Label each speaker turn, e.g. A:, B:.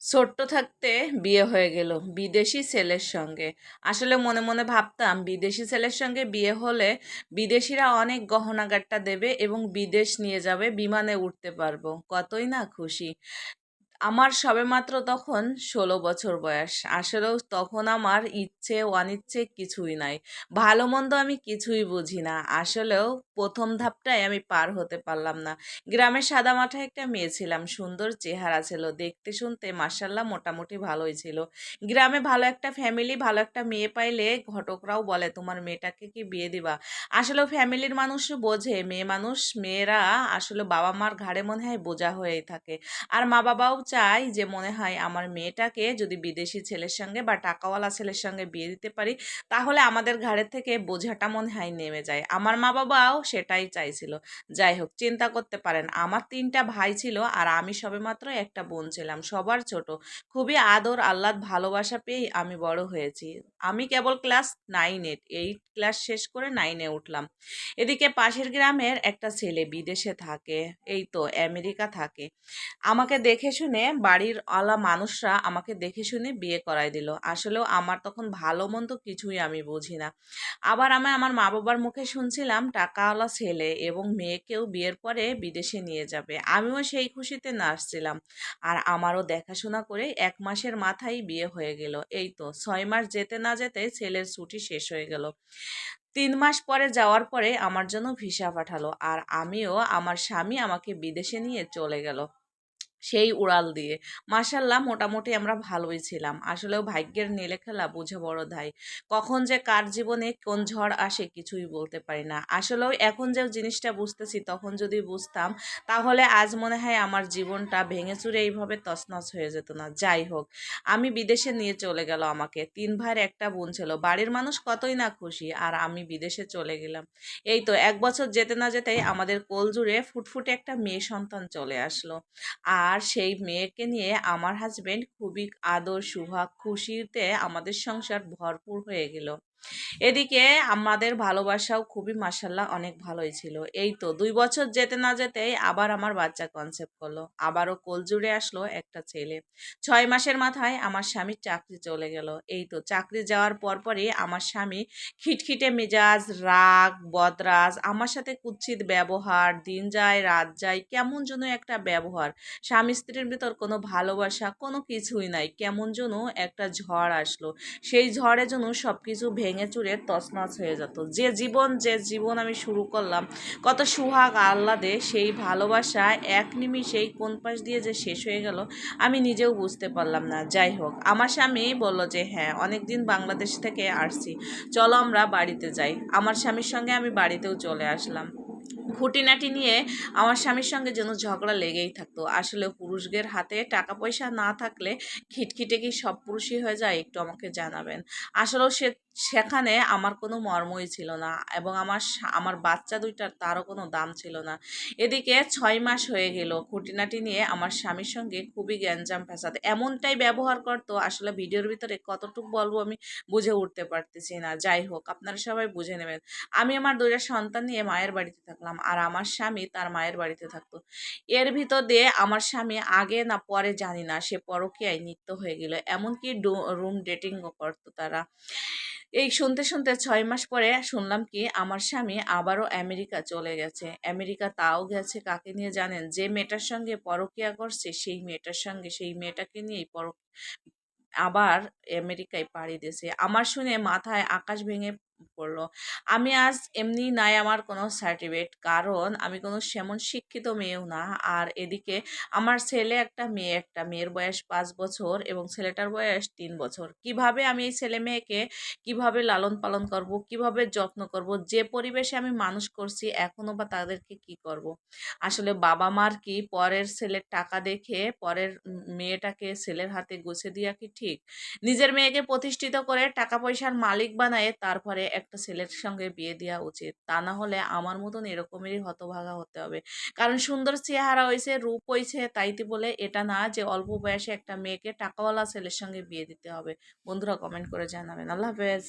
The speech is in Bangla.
A: ছোট্ট থাকতে বিয়ে হয়ে গেল বিদেশি ছেলের সঙ্গে। আসলে মনে মনে ভাবতাম, বিদেশি ছেলের সঙ্গে বিয়ে হলে বিদেশিরা অনেক গহনাগারটা দেবে এবং বিদেশ নিয়ে যাবে, বিমানে উঠতে পারব। কতই না খুশি। আমার সবেমাত্র তখন ষোলো বছর বয়স। আসলেও তখন আমার ইচ্ছে অনিচ্ছে কিছুই নাই। ভালো মন্দ আমি কিছুই বুঝি না। আসলেও প্রথম ধাপটাই আমি পার হতে পারলাম না। গ্রামের সাদামাঠা একটা মেয়ে ছিলাম। সুন্দর চেহারা ছিল। দেখতে শুনতে মার্শাল্লাহ মোটামুটি ভালোই ছিল। গ্রামে ভালো একটা ফ্যামিলি ভালো একটা মেয়ে পাইলে ঘটকরাও বলে, তোমার মেয়েটাকে কি বিয়ে দিবা? আসলে ফ্যামিলির মানুষ বোঝে। মেয়ে মানুষ, মেয়েরা আসলে বাবা মার ঘাড়ে মনে হয় বোঝা হয়েই থাকে। আর মা বাবাও চাই যে মনে হয় আমার মেয়েটাকে যদি বিদেশি ছেলের সঙ্গে বা টাকাওয়ালা ছেলের সঙ্গে বিয়ে দিতে পারি, তাহলে আমাদের ঘাড়ের থেকে বোঝাটা মনে হয় নেমে যায়। আমার মা বাবাও সেটাই চাইছিল। যাই হোক, চিন্তা করতে পারেন, আমার তিনটা ভাই ছিল আর আমি সবেমাত্র একটা বোন ছিলাম, সবার ছোট। খুবই আদর, আহ্লাদ, ভালোবাসা পেয়েই আমি বড় হয়েছি। আমি কেবল ক্লাস নাইনে এইট ক্লাস শেষ করে নাইনে উঠলাম। এদিকে পাশের গ্রামের একটা ছেলে বিদেশে থাকে, এই তো আমেরিকা থাকে। আমাকে দেখে শুনে বাড়ির আলা মানুষরা আমাকে দেখে শুনে বিয়ে করাই দিল। আসলেও আমার তখন ভালো মন্দ কিছুই আমি বুঝি না। আবার আমি আমার মা বাবার মুখে শুনছিলাম, টাকাওয়ালা ছেলে এবং মেয়েকেও বিয়ের পরে বিদেশে নিয়ে যাবে। আমিও সেই খুশিতে নাচছিলাম। আর আমারও দেখাশোনা করে এক মাসের মাথায় বিয়ে হয়ে গেল। এই তো, ছয় মাস যেতে না যেতে ছেলের ছুটি শেষ হয়ে গেল। তিন মাস পরে যাওয়ার পরে আমার জন্য ভিসা পাঠালো। আর আমিও আমার স্বামী আমাকে বিদেশে নিয়ে চলে গেল। সেই উড়াল দিয়ে। মাসাল্লাহ মোটামুটি আমরা ভালোই ছিলাম। আসলেও ভাগ্যের নীলে খেলা বুঝে বড় ধাই কখন যে কার জীবনে কোন ঝড় আসে কিছুই বলতে পারি না। আসলেও এখন যে জিনিসটা বুঝতেছি, তখন যদি বুঝতাম, তাহলে আজ মনে হয় আমার জীবনটা ভেঙে চুরে এইভাবে তছনছ হয়ে যেত না। যাই হোক, আমি বিদেশে নিয়ে চলে গেল আমাকে। তিন ভাইয়ের একটা বোন ছিল। বাড়ির মানুষ কতই না খুশি, আর আমি বিদেশে চলে গেলাম। এই তো এক বছর যেতে না যেতেই আমাদের কোল জুড়ে ফুটফুটে একটা মেয়ে সন্তান চলে আসলো। আর সেই মেয়েকে নিয়ে আমার হাজব্যান্ড খুবই আদর সুহাগ খুশিতে আমাদের সংসার ভরপুর হয়ে গেল। এদিকে আমাদের ভালোবাসাও খুবই মাসাল্লাহ অনেক ভালোই ছিল। এই তো দুই বছর যেতে না যেতেই আবার আমার বাচ্চা কনসেপ্ট করল। আবারও কোল জুড়ে আসলো একটা ছেলে। ছয় মাসের মাথায় আমার স্বামীর চাকরি চলে গেল। এই তো চাকরি যাওয়ার পরপরই আমার স্বামী খিটখিটে মেজাজ, রাগ, বদরাজ, আমার সাথে কুৎসিত ব্যবহার, দিন যায়, রাত যায়, কেমন যেন একটা ব্যবহার। স্বামী স্ত্রীর ভিতর কোনো ভালোবাসা কোনো কিছুই নাই। কেমন যেন একটা ঝড় আসলো। সেই ঝড়ে যেন সব কিছু ভেঙে চুরে তছনছ হয়ে যেত। যে জীবন যে জীবন আমি শুরু করলাম, কত সুহাগ আহ্লাদে, সেই ভালোবাসা এক নিমিষেই কোন পাশ দিয়ে যে শেষ হয়ে গেল, আমি নিজেও বুঝতে পারলাম না। যাই হোক, আমার স্বামী বলল যে হ্যাঁ অনেক দিন বাংলাদেশ থেকে আসছি, চলো আমরা বাড়িতে যাই। আমার স্বামীর সঙ্গে আমি বাড়িতেও চলে আসলাম। খুঁটিনাটি নিয়ে আমার স্বামীর সঙ্গে যেন ঝগড়া লেগেই থাকতো। আসলে পুরুষদের হাতে টাকা পয়সা না থাকলে খিটখিটে কি সব পুরুষই হয়ে যায়, একটু আমাকে জানাবেন। আসলেও সে সেখানে আমার কোনো মর্মই ছিল না এবং আমার আমার বাচ্চা দুইটার তারও কোনো দাম ছিল না। এদিকে ছয় মাস হয়ে গেল, খুঁটিনাটি নিয়ে আমার স্বামীর সঙ্গে খুবই গ্যাঞ্জাম ফ্যাসাদ। এমনটাই ব্যবহার করতো, আসলে ভিডিওর ভিতরে কতটুকু বলব আমি বুঝে উঠতে পারতেছি না। যাই হোক, আপনারা সবাই বুঝে নেবেন। আমি আমার দুইটা সন্তান নিয়ে মায়ের বাড়িতে থাকলাম আর আমার স্বামী তার মায়ের বাড়িতে থাকতো। এর ভিতর দিয়ে আমার স্বামী আগে না পরে জানি না, সে পরকীয়ায় নিত্য হয়ে গেল। এমনকি রুম ডেটিংও করতো তারা। এই শুনতে শুনতে ছয় মাস পরে শুনলাম কি, আমার স্বামী আবারও আমেরিকা চলে গেছে। আমেরিকা তাও গেছে, কাকে নিয়ে জানেন? যে মেয়েটার সঙ্গে পরকিয়া করছে, সেই মেয়েটার সঙ্গে, সেই মেয়েটাকে নিয়েই পর আবার আমেরিকায় পাড়ি দিয়েছে। আমার শুনে মাথায় আকাশ ভেঙে পড়ল আমি আজ এমনি নাই আমার কোনো সার্টিফিকেট কারণ আমি কোনো সেমন শিক্ষিত মেয়েও না। আর এদিকে আমার ছেলে একটা মেয়ে, একটা মেয়ের বয়স পাঁচ বছর এবং ছেলেটার বয়স তিন বছর। কীভাবে আমি এই ছেলে মেয়েকে কীভাবে লালন পালন করব, কীভাবে যত্ন করব, যে পরিবেশে আমি মানুষ করছি এখনও বা তাদেরকে কি করব। আসলে বাবা মার কি পরের ছেলের টাকা দেখে পরের মেয়েটাকে ছেলের হাতে গুছে দেওয়া কি ঠিক? নিজের মেয়েকে প্রতিষ্ঠিত করে টাকা পয়সার মালিক বানায় তারপরে একটা ছেলের সঙ্গে বিয়ে দেওয়া উচিত। তা না হলে আমার মতন এরকমেরই হতভাগা হতে হবে। কারণ সুন্দর চেহারা হয়েছে রূপ হয়েছে তাইতে বলে এটা না যে অল্প বয়সে একটা মেয়েকে টাকাওয়ালা ছেলের সঙ্গে বিয়ে দিতে হবে। বন্ধুরা কমেন্ট করে জানাবেন। আল্লাহ হাফেজ।